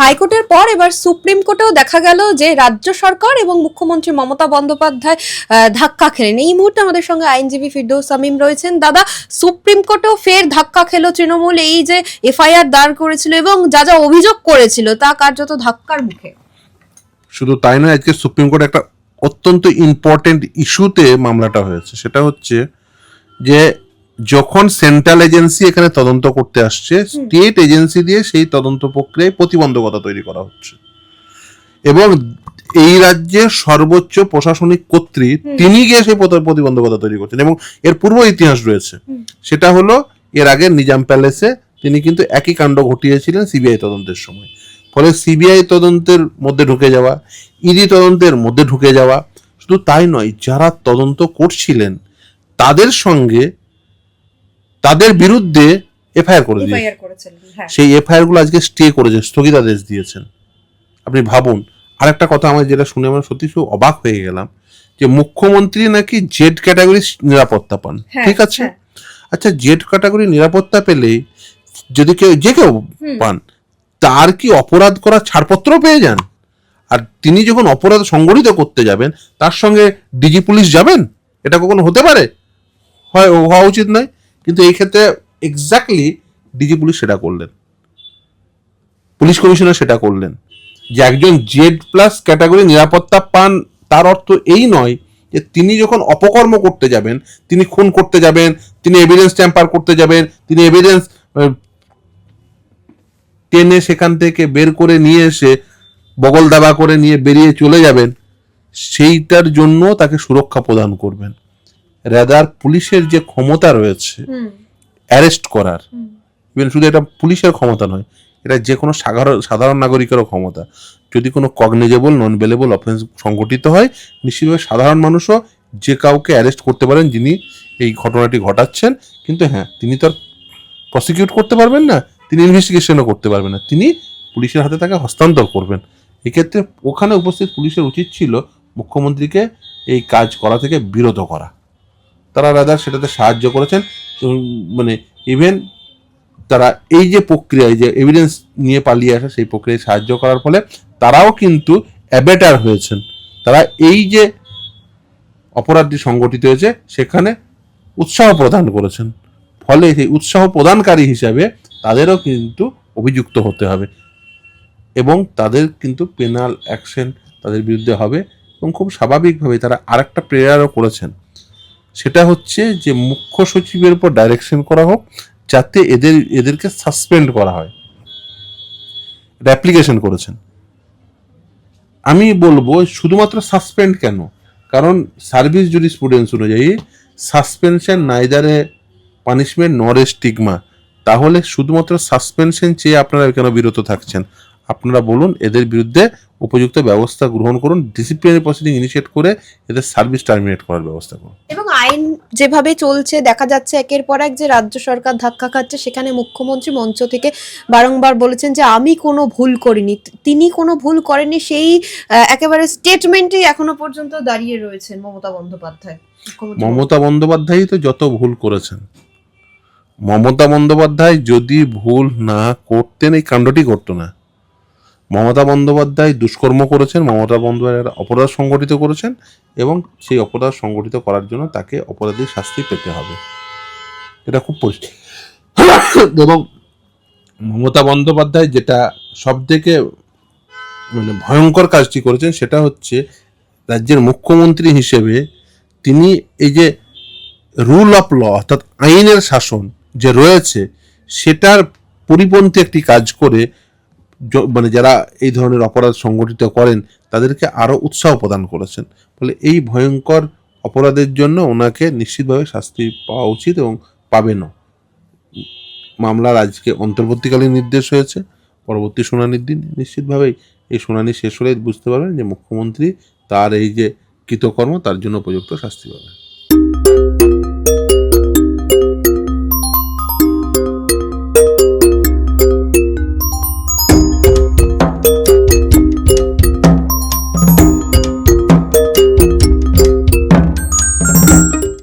হাইকোর্টের পর এবার সুপ্রিম কোর্টেও দেখা গেল যে রাজ্য সরকার এবং মুখ্যমন্ত্রী মমতা বন্দ্যোপাধ্যায় ধাক্কা খেলেন। এই মুহূর্তে আমাদের সঙ্গে আইনজীবী ফিরদৌস সামিম রয়েছেন। দাদা, সুপ্রিম কোর্টেও ফের ধাক্কা খেলো তৃণমূল, এই যে এফআইআর দাঁড় করেছিল এবং যা যা অভিযোগ করেছিল, তা কার্যত ধাক্কার মুখে। শুধু তাই নয়, আজকে সুপ্রিম কোর্টে একটা অত্যন্ত ইম্পর্টেন্ট ইস্যুতে মামলাটা হয়েছে। সেটা হচ্ছে যে যখন সেন্ট্রাল এজেন্সি এখানে তদন্ত করতে আসছে স্টেট এজেন্সি দিয়ে সেই তদন্ত প্রক্রিয়ায় প্রতিবন্ধকতা তৈরি করা হচ্ছে। এবং এই রাজ্যের সর্বোচ্চ প্রশাসনিক কর্তৃ তিনি গিয়ে সেই প্রতিবন্ধকতা তৈরি করছেন এবং এর পূর্ব ইতিহাস রয়েছে। সেটা হলো এর আগে নিজাম প্যালেসে তিনি কিন্তু একই কাণ্ড ঘটিয়েছিলেন সিবিআই তদন্তের সময়। ফলে সিবিআই তদন্তের মধ্যে ঢুকে যাওয়া ইডি তদন্তের মধ্যে ঢুকে যাওয়া শুধু তাই নয় যারা তদন্ত করছিলেন তাদের সঙ্গে তাদের বিরুদ্ধে এফআইআর করে দিয়েছে। হ্যাঁ। সেই এফআইআরগুলো আজকে স্টে করেছে স্থগিতাদেশ দিয়েছেন। আপনি ভাবুন আর একটা কথা আমার যেটা শুনে আমার সত্যি খুব অবাক হয়ে গেলাম যে মুখ্যমন্ত্রী নাকি জেড ক্যাটাগরি নিরাপত্তা পান। হ্যাঁ, ঠিক আছে? হ্যাঁ। আচ্ছা জেড ক্যাটাগরি নিরাপত্তা পেলে যদি কেউ যে কেউ পান তার কি অপরাধ করার ছাড়পত্র পেয়ে যান? আর তিনি যখন অপরাধ সংগঠিত করতে যাবেন তার সঙ্গে ডিজি পুলিশ যাবেন? এটা কখনো হতে পারে? হয় হওয়া উচিত নয়? কিন্তু এই ক্ষেত্রে এক্স্যাক্টলি ডিজি পুলিশ সেটা করলেন। পুলিশ কমিশনার সেটা করলেন। যে একজন জেড প্লাস ক্যাটাগরি নিরাপত্তা পান, তার অর্থ এই নয় যে তিনি যখন অপকর্ম করতে যাবেন, তিনি খুন করতে যাবেন, তিনি এভিডেন্স ট্যাম্পার করতে যাবেন, তিনি এভিডেন্স টেনে সেখান থেকে বের করে নিয়ে এসে বগল দাবা করে নিয়ে বেরিয়ে চলে যাবেন, সেইটার জন্য তাকে সুরক্ষা প্রদান করবেন। রেদার পুলিশের যে ক্ষমতা রয়েছে অ্যারেস্ট করার ইভেন শুধু এটা পুলিশের ক্ষমতা নয় এটা যে কোনো সাধারণ সাধারণ নাগরিকেরও ক্ষমতা। যদি কোনো কগনিজেবল নন বেলেবল অফেন্স সংগঠিত হয় নিশ্চিতভাবে সাধারণ মানুষও যে কাউকে অ্যারেস্ট করতে পারেন যিনি এই ঘটনাটি ঘটাচ্ছেন কিন্তু হ্যাঁ তিনি তো আর প্রসিকিউট করতে পারবেন না তিনি ইনভেস্টিগেশনও করতে পারবেন না তিনি পুলিশের হাতে তাকে হস্তান্তর করবেন। এক্ষেত্রে ওখানে উপস্থিত পুলিশের উচিত ছিল মুখ্যমন্ত্রীকে এই কাজ করা থেকে বিরত করা। তারা রাদার সেটাতে সাহায্য করেছেন মানে ইভেন তারা এই যে প্রক্রিয়ায় যে এভিডেন্স নিয়ে পালিয়ে আসা সেই প্রক্রিয়ায় সাহায্য করার ফলে তারাও কিন্তু অ্যাবেটার হয়েছেন। তারা এই যে অপরাধটি সংগঠিত হয়েছে সেখানে উৎসাহ প্রদান করেছেন। ফলে সেই উৎসাহ প্রদানকারী হিসাবে তাদেরও কিন্তু অভিযুক্ত হতে হবে এবং তাদের কিন্তু পেনাল অ্যাকশন তাদের বিরুদ্ধে হবে এবং খুব স্বাভাবিকভাবে তারা আরেকটা প্রেয়ারও করেছেন। সেটা হচ্ছে যে মুখ্য সচিবের উপর ডাইরেকশন করা হোক, যাতে এদের, এদেরকে সাসপেন্ড করা হয়। অ্যাপ্লিকেশন করেছেন। আমি বলব শুধুমাত্র সাসপেন্ড কেন? কারণ সার্ভিস জুরিসপ্রুডেন্স অনুযায়ী suspension neither a punishment nor stigma তাহলে শুধুমাত্র সাসপেনশন চেয়ে আপনারা কেন বিরত থাকছেন? আপনারা বলুন, এদের বিরুদ্ধে উপযুক্ত ব্যবস্থা গ্রহণ করুন ডিসিপ্লিনারি প্রসিডিং ইনিশিয়েট করে এদের সার্ভিস টার্মিনেট করার ব্যবস্থা করুন। আইন যেভাবে চলছে, দেখা যাচ্ছে একের পর এক যে রাজ্য সরকার ধাক্কা খাচ্ছে, সেখানে মুখ্যমন্ত্রী মঞ্চ থেকে বারংবার বলেছেন যে, আমি কোনো ভুল করিনি। তিনি কোনো ভুল করেননি, সেই একেবারে স্টেটমেন্টই এখনও পর্যন্ত দাঁড়িয়ে রয়েছেন মমতা বন্দ্যোপাধ্যায়। মমতা বন্দ্যোপাধ্যায়ই তো যত ভুল করেছেন। মমতা বন্দ্যোপাধ্যায় যদি ভুল না করতেন, এই কাণ্ডটি করতো না। মমতা বন্দ্যোপাধ্যায় দুষ্কর্ম করেছেন, মমতা বন্দ্যোপাধ্যায় অপরাধ সংগঠিত করেছেন এবং সেই অপরাধ সংগঠিত করার জন্য তাকে অপরাধীর শাস্তি পেতে হবে। এটা খুব পরিষ্কার। এবং মমতা বন্দ্যোপাধ্যায় যেটা সব থেকে মানে ভয়ঙ্কর কাজটি করেছেন সেটা হচ্ছে রাজ্যের মুখ্যমন্ত্রী হিসেবে তিনি এই যে রুল অফ ল অর্থাৎ আইনের শাসন যে রয়েছে, সেটার পরিপন্থী একটি কাজ করে মানে যারা এই ধরনের অপরাধ সংগঠিত করেন, তাদেরকে আরও উৎসাহ প্রদান করেছেন। ফলে এই ভয়ঙ্কর অপরাধের জন্য ওনাকে নিশ্চিতভাবে শাস্তি পাওয়া উচিত এবং পাবেনও। মামলার আজকে অন্তর্বর্তীকালীন নির্দেশ হয়েছে। পরবর্তী শুনানির দিন নিশ্চিতভাবেই এই শুনানি শেষ হলে বুঝতে পারবেন যে মুখ্যমন্ত্রী তার এই যে কৃতকর্ম, তার জন্য উপযুক্ত শাস্তি পাবে